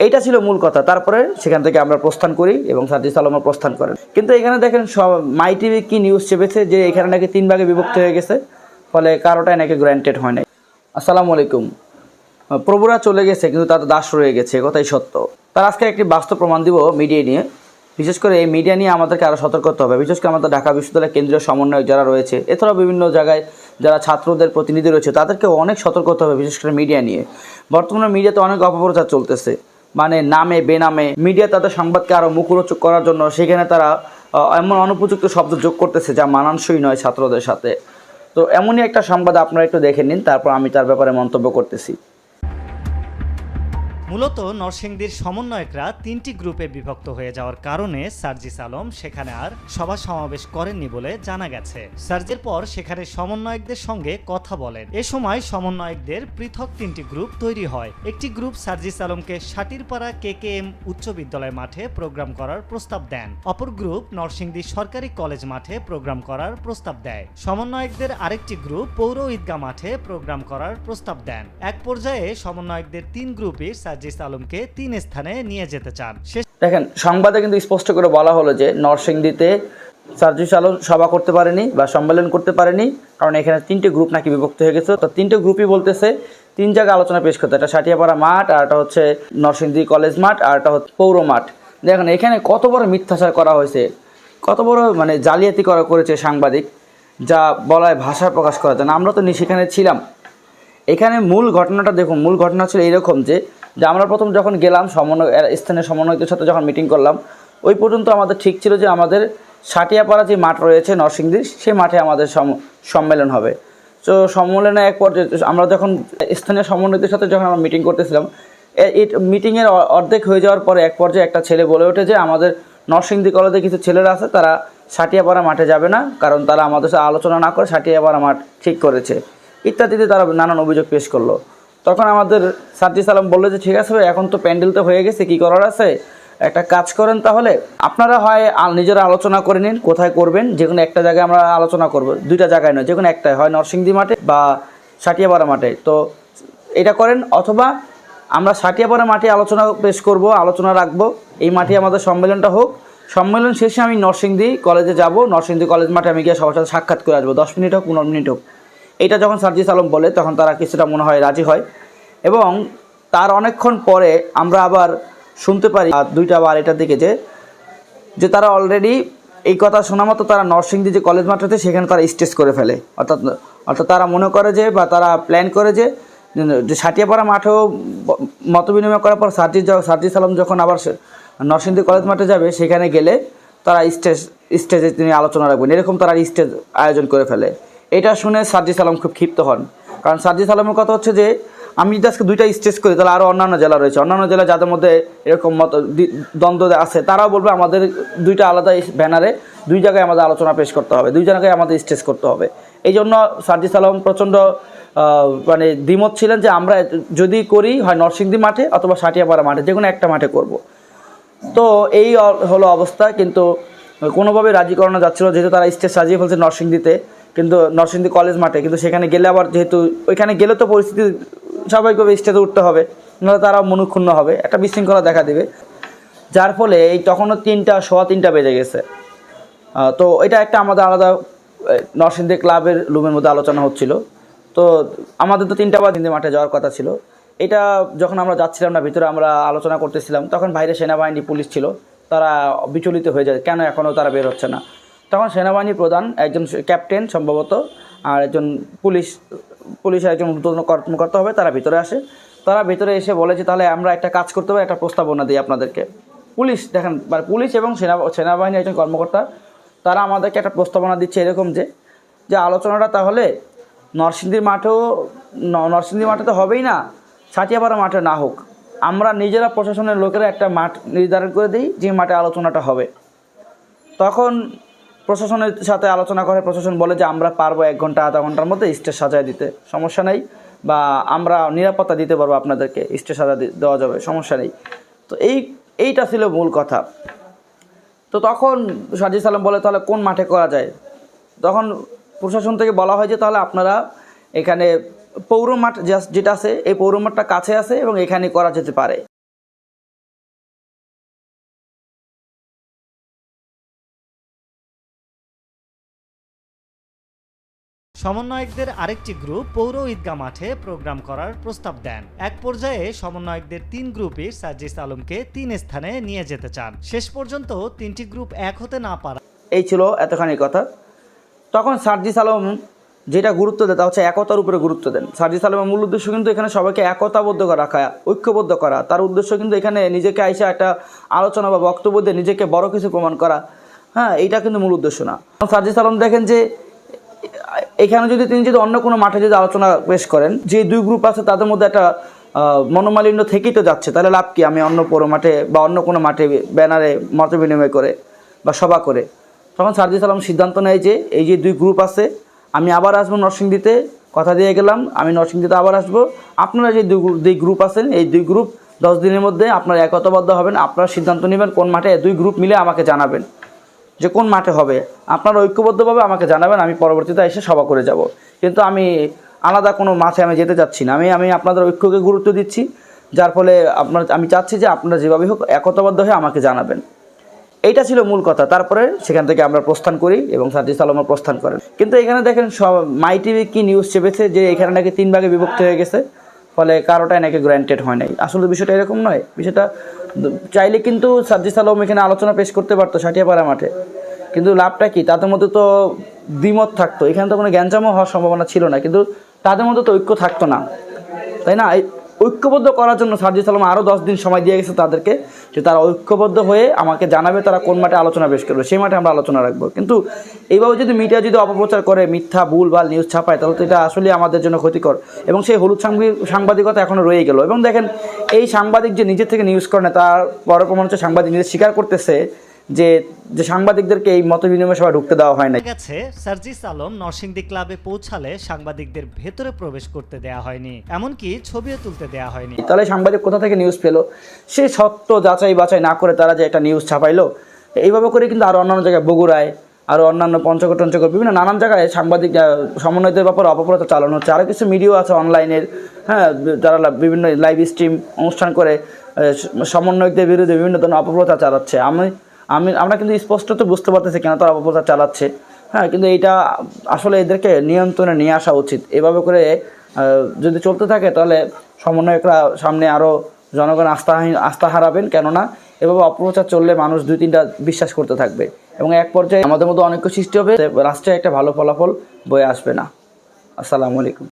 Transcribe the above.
এইটা ছিল মূল কথা। তারপরে সেখান থেকে আমরা প্রস্থান করি এবং সার্জিস আলমও প্রস্থান করেন। কিন্তু এখানে দেখেন সব মাই টিভি কি নিউজ চেপেছে যে এখানে নাকি তিন ভাগে বিভক্ত হয়ে গেছে, ফলে কারোটাই নাকি গ্র্যান্টেড হয় নাই। আসসালামু আলাইকুম। প্রভুরা চলে গেছে, কিন্তু তার দাস রয়ে গেছে কথাই সত্য। তার আজকে একটি বাস্তব প্রমাণ দিব মিডিয়া নিয়ে। বিশেষ করে এই মিডিয়া নিয়ে আমাদেরকে আরও সতর্ক করতে হবে। বিশেষ করে আমাদের ঢাকা বিশ্ববিদ্যালয়ের কেন্দ্রীয় সমন্বয়ক যারা রয়েছে, এছাড়াও বিভিন্ন জায়গায় যারা ছাত্রদের প্রতিনিধি রয়েছে তাদেরকে অনেক সতর্ক হতে হবে বিশেষ করে মিডিয়া নিয়ে। বর্তমানে মিডিয়াতে অনেক অপপ্রচার চলতেছে। মানে নামে, বেনামে মিডিয়া তাদের সংবাদকে আরও মুখরোচক করার জন্য সেখানে তারা এমন অনুপযুক্ত শব্দ যোগ করতেছে যা মানানসই নয় ছাত্রদের সাথে। তো এমনই একটা সংবাদ আপনারা একটু দেখে নিন, তারপর আমি তার ব্যাপারে মন্তব্য করতেছি। মূলত নরসিংদীর সমন্বয়করা তিনটি গ্রুপে বিভক্ত হয়ে যাওয়ার কারণে সার্জিস আলম সেখানে আর সভা সমাবেশ করেননি বলে জানা গেছে। সার্জের পর সেখানে সমন্বয়কদের সঙ্গে কথা বলেন। এ সময় সমন্বয়কদের পৃথক তিনটি গ্রুপ তৈরি হয়। একটি গ্রুপ সার্জিস আলমকে সাটিরপাড়া কে কে এম উচ্চ বিদ্যালয় মাঠে প্রোগ্রাম করার প্রস্তাব দেন। অপর গ্রুপ নরসিংদী সরকারি কলেজ মাঠে প্রোগ্রাম করার প্রস্তাব দেয়। সমন্বয়কদের আরেকটি গ্রুপ পৌর ঈদগাহ মাঠে প্রোগ্রাম করার প্রস্তাব দেন। এক পর্যায়ে সমন্বয়কদের তিন গ্রুপই সার্জিস আলমকে তিন স্থানে নিয়ে যেতে চান। দেখেন, সংবাদে কিন্তু স্পষ্ট করে বলা হলো যে নরসিংদীতে সার্জিস আলম সভা করতে পারেনি বা সম্মেলন করতে পারেনি, কারণ এখানে তিনটে গ্রুপ নাকি বিভক্ত হয়ে গেছে। তো তিনটে গ্রুপই বলতেছে, তিন জায়গায় আলোচনা পেশ করতে। একটা সাটিয়াপাড়া মাঠ, আর একটা হচ্ছে নরসিংদী কলেজ মাঠ, আর একটা হচ্ছে পৌর মাঠ। দেখেন, এখানে কত বড় মিথ্যাচার করা হয়েছে, কত বড় মানে জালিয়াতি করা করেছে সাংবাদিক, যা বলায় ভাষা প্রকাশ করা যায় আমরা তো সেখানে ছিলাম। এখানে মূল ঘটনাটা দেখুন, মূল ঘটনা ছিল এরকম যে যে আমরা প্রথম যখন গেলাম সমন্বয় স্থানীয় সমন্বয়কদের সাথে যখন মিটিং করলাম, ওই পর্যন্ত আমাদের ঠিক ছিল যে আমাদের সাটিয়াপাড়া যে মাঠ রয়েছে নরসিংদীর, সেই মাঠে আমাদের সম- সম্মেলন হবে। তো সম্মেলনে এক পর্যায়ে আমরা যখন স্থানীয় সমন্বয়কদের সাথে যখন আমরা মিটিং করতেছিলাম মিটিংয়ের অর্ধেক হয়ে যাওয়ার পরে এক পর্যায়ে একটা ছেলে বলে ওঠে যে, আমাদের নরসিংদী কলেজে কিছু ছেলেরা আছে, তারা সাটিয়াপাড়া মাঠে যাবে না, কারণ তারা আমাদের সাথে আলোচনা না করে সাটিয়াপাড়া মাঠ ঠিক করেছে। ইত্যাদিতে তারা নানান অভিযোগ পেশ করল। তখন আমাদের সার্জি সালাম বলল যে, ঠিক আছে ভাই, এখন তো প্যান্ডেল তো হয়ে গেছে, কি করার আছে? একটা কাজ করেন তাহলে। আপনারা হয় নিজেরা আলোচনা করে নিন, কোথায় করবেন যে কোনো একটা জায়গায় আমরা আলোচনা করব। দুইটা জায়গায় নয় যে কোনো একটাই হয় নরসিংদী মাঠে বা সাটিয়াপাড়া মাঠে। তো এটা করেন, অথবা আমরা সাটিয়াপাড়া মাঠে আলোচনা পেশ করব, আলোচনা রাখব। এই মাঠে আমাদের সম্মেলনটা হোক। সম্মেলন শেষে আমি নরসিংদী কলেজে যাব। নরসিংদী কলেজ মাঠে আমি গিয়ে সবার সাথে সাক্ষাৎ করে আসব। দশ মিনিট হোক, পনেরো মিনিট হোক। এটা যখন সার্জিস আলম বলে, তখন তারা কিছুটা মনে হয় রাজি হয়। এবং তার অনেকক্ষণ পরে আমরা আবার শুনতে পারি দুইটা বা আড়াইটার দিকে যে যে তারা অলরেডি এই কথা শোনা মতো তারা নরসিংদী যে কলেজ মাঠ আছে, সেখানে তারা স্টেজ করে ফেলে। অর্থাৎ অর্থাৎ তারা মনে করে যে, বা তারা প্ল্যান করে যে সাটিয়াপাড়া মাঠেও মত বিনিময় করার পর সার্জি সার্জি সালাম যখন আবার নরসিংদী কলেজ মাঠে যাবে, সেখানে গেলে তারা স্টেজ স্টেজে তিনি আলোচনা রাখবেন। এরকম তারা স্টেজ আয়োজন করে ফেলে। এটা শুনে সার্জি সালাম খুব ক্ষিপ্ত হন। কারণ সার্জি সালামের কথা হচ্ছে যে, আমি যদি আজকে দুইটা স্টেজ করি, তাহলে আরও অন্যান্য জেলা রয়েছে। অন্যান্য জেলা যাদের মধ্যে এরকম মত দ্বন্দ্ব আছে, তারাও বলবে আমাদের দুইটা আলাদা ব্যানারে দুই জায়গায় আমাদের আলোচনা পেশ করতে হবে, দুই জায়গায় আমাদের স্টেজ করতে হবে। এই জন্য সার্জি সালাম প্রচণ্ড মানে দ্বিমত ছিলেন যে আমরা যদি করি, হয় নরসিংদী মাঠে অথবা সাটিয়াপাড়া মাঠে যে কোনো একটা মাঠে করব। তো এই হলো অবস্থা, কিন্তু কোনোভাবে রাজি করানো যাচ্ছিল যেহেতু তারা স্টেজ সাজিয়ে ফেলছে নরসিংদীতে। কিন্তু নরসিংদী কলেজ মাঠে, কিন্তু সেখানে গেলে আবার যেহেতু, ওইখানে গেলে তো পরিস্থিতি স্বাভাবিকভাবে স্টেজে উঠতে হবে, নাহলে তারা মনুক্ষুণ্ণ হবে, একটা বিশৃঙ্খলা দেখা দেবে। যার ফলে এই তখনও তিনটা, সোয়া তিনটা বেজে গেছে। তো এটা একটা আমাদের আলাদা নরসিংদী ক্লাবের রুমের মধ্যে আলোচনা হচ্ছিল। তো আমাদের তো তিনটা বা তিনটে মাঠে যাওয়ার কথা ছিল। এটা যখন আমরা যাচ্ছিলাম না, ভিতরে আমরা আলোচনা করতেছিলাম, তখন বাইরে সেনাবাহিনী, পুলিশ ছিল। তারা বিচলিত হয়ে যায়, কেন এখনও তারা বের হচ্ছে না? তখন সেনাবাহিনী প্রধান একজন ক্যাপ্টেন সম্ভবত, আর একজন পুলিশ পুলিশের একজন ঊর্ধ্বতন কর্মকর্তা হবে, তারা ভিতরে আসে। তারা ভিতরে এসে বলে যে, তাহলে আমরা একটা কাজ করতে পারি, একটা প্রস্তাবনা দিই আপনাদেরকে। পুলিশ, দেখেন মানে পুলিশ এবং সেনা সেনাবাহিনীর একজন কর্মকর্তা, তারা আমাদেরকে একটা প্রস্তাবনা দিচ্ছে এরকম যে যে আলোচনাটা তাহলে নরসিংদীর মাঠেও, ন- নরসিংদী মাঠে তো হবেই না, সাটিয়াপাড়া মাঠে না হোক। আমরা নিজেরা প্রশাসনের লোকেরা একটা মাঠ নির্ধারণ করে দিই, যে মাঠে আলোচনাটা হবে। তখন প্রশাসনের সাথে আলোচনা করে, প্রশাসন বলে যে আমরা পারব এক ঘণ্টা, আধা ঘণ্টার মধ্যে স্টেজ সাজায় দিতে। সমস্যা নেই। বা আমরা নিরাপত্তা দিতে পারব আপনাদেরকে, স্টেজ সাজা দেওয়া যাবে, সমস্যা নেই। তো এই, এইটা ছিল মূল কথা। তো তখন সাজি সালাম বলে, তাহলে কোন মাঠে করা যায়? তখন প্রশাসন থেকে বলা হয় যে, তাহলে আপনারা এখানে পৌর মাঠ যেটা আছে, এই পৌর মাঠটা কাছে আছে এবং এখানে করা যেতে পারে। সমন্বয়কদের আরেকটি গ্রুপ পৌর ঈদগাহ মাঠে প্রোগ্রাম করার প্রস্তাব দেন। এক পর্যায়ে সমন্বয়কদের তিন গ্রুপই সার্জিস আলমকে তিন স্থানে নিয়ে যেতে চান। শেষ পর্যন্ত তিনটি গ্রুপ এক হতে না পারা এই ছিল এতখানি কথা। তখন সার্জিস আলম যেটা গুরুত্ব দেয় তা হচ্ছে একতার উপরে গুরুত্ব দেন। সার্জিস আলমের মূল উদ্দেশ্য কিন্তু এখানে সবাইকে একতাবদ্ধ করা, রাখা, ঐক্যবদ্ধ করা। তার উদ্দেশ্য কিন্তু এখানে নিজেকে আইসা একটা আলোচনা বা বক্তব্য দিয়ে নিজেকে বড় কিছু প্রমাণ করা। হ্যাঁ এইটা কিন্তু মূল উদ্দেশ্য না। সার্জিস আলম দেখেন যে এখানে যদি তিনি যদি অন্য কোনো মাঠে যদি আলোচনা পেশ করেন, যে দুই গ্রুপ আছে তাদের মধ্যে একটা মনোমালিন্য থেকেই তো যাচ্ছে, তাহলে লাভ কি? আমি অন্য পৌর মাঠে বা অন্য কোনো মাঠে ব্যানারে মত বিনিময় করে বা সভা করে। তখন সার্জিস আলম সিদ্ধান্ত নেয় যে এই যে দুই গ্রুপ আছে, আমি আবার আসব নরসিংদীতে, কথা দিয়ে গেলাম, আমি নরসিংদীতে আবার আসব। আপনারা যে দুই দুই গ্রুপ আছেন, এই দুই গ্রুপ দশ দিনের মধ্যে আপনারা একতাবদ্ধ হবেন, আপনারা সিদ্ধান্ত নেবেন কোন মাঠে দুই গ্রুপ মিলে আমাকে জানাবেন। যে কোন মাঠে হবে, আপনারা ঐক্যবদ্ধভাবে আমাকে জানাবেন, আমি পরবর্তীতে এসে সভা করে যাব। কিন্তু আমি আলাদা কোনো মাঠে আমি যেতে চাচ্ছি না। আমি আমি আপনাদের ঐক্যকে গুরুত্ব দিচ্ছি, যার ফলে আপনার, আমি চাচ্ছি যে আপনারা যেভাবে হোক একতাবদ্ধ হয়ে আমাকে জানাবেন। এইটা ছিল মূল কথা। তারপরে সেখান থেকে আমরা প্রস্থান করি এবং সার্জিস আলমও প্রস্থান করেন। কিন্তু এখানে দেখেন সব, মাই টিভি কি নিউজ চেপেছে যে এখানে নাকি তিন ভাগে বিভক্ত হয়ে গেছে। ফলে কারোটাই নাকি গ্র্যান্টেড হয় নাই। আসলে বিষয়টা এরকম নয়। বিষয়টা চাইলে কিন্তু সাজ্জি আলম এখানে আলোচনা পেশ করতে পারতো সাটিয়াপাড়া মাঠে। কিন্তু লাভটা কি? তাদের মধ্যে তো দ্বিমত থাকতো। এখানে তো কোনো জ্ঞানজামও হওয়ার সম্ভাবনা ছিল না। কিন্তু তাদের মধ্যে তো ঐক্য থাকতো না। তাই না? ঐক্যবদ্ধ করার জন্য সার্জিস আলম আরও দশ দিন সময় দিয়ে গেছে তাদেরকে। যে তারা ঐক্যবদ্ধ হয়ে আমাকে জানাবে তারা কোন মাঠে আলোচনা বেশ করবে, সেই মাঠে আমরা আলোচনা রাখব। কিন্তু এইভাবে যদি মিডিয়া যদি অপপ্রচার করে, মিথ্যা, ভুল, ভালো নিউজ ছাপায়, তাহলে তো এটা আসলে আমাদের জন্য ক্ষতিকর। এবং সেই হলুদ সাংবাদিক সাংবাদিকতা এখনও রয়ে গেল। এবং দেখেন, এই সাংবাদিক যে নিজের থেকে নিউজ করে না, তার বড় প্রমাণ হচ্ছে সাংবাদিক নিজে স্বীকার করতেছে যে যে সাংবাদিকদেরকে এই মত বিনিময় সভায় ঢুকতে দেওয়া হয় না গেছে সার্জিস আলম নরসিংদী ক্লাবে পৌঁছালে সাংবাদিকদের ভেতরে প্রবেশ করতে দেয়া হয়নি এমনকি ছবিও তুলতে দেয়া হয়নি। তাহলে সাংবাদিক কোথা থেকে নিউজ পেল? সে সত্য যাচাই বাছাই না করে তারা যে একটা নিউজ ছাপাইলো এইভাবে করে কিন্তু আরও অন্যান্য জায়গায় বগুড়ায় আরও অন্যান্য পঞ্চগড় টঞ্চগড় বিভিন্ন নানান জায়গায় সাংবাদিক সমন্বয়দের ব্যাপারে অপপ্রচার চালানো হচ্ছে। আরও কিছু মিডিয়াও আছে অনলাইনের হ্যাঁ যারা বিভিন্ন লাইভ স্ট্রিম অনুষ্ঠান করে সমন্বয়কদের বিরুদ্ধে বিভিন্ন ধরনের অপপ্রচার চালাচ্ছে। আমি আমি, আমরা কিন্তু স্পষ্টত বুঝতে পারতেছি কেন তারা অপপ্রচার চালাচ্ছে। হ্যাঁ কিন্তু এটা আসলে এদেরকে নিয়ন্ত্রণে নিয়ে আসা উচিত। এভাবে করে যদি চলতে থাকে তাহলে সমন্বয়করা সামনে আরও জনগণ আস্থা আস্থা হারাবেন। কেননা, এভাবে অপপ্রচার চললে মানুষ দুই, তিনটা বিশ্বাস করতে থাকবে। এবং এক পর্যায়ে আমাদের মধ্যে অনেক সৃষ্টি হবে, রাষ্ট্রে একটা ভালো ফলাফল বয়ে আসবে না। আসসালামু আলাইকুম।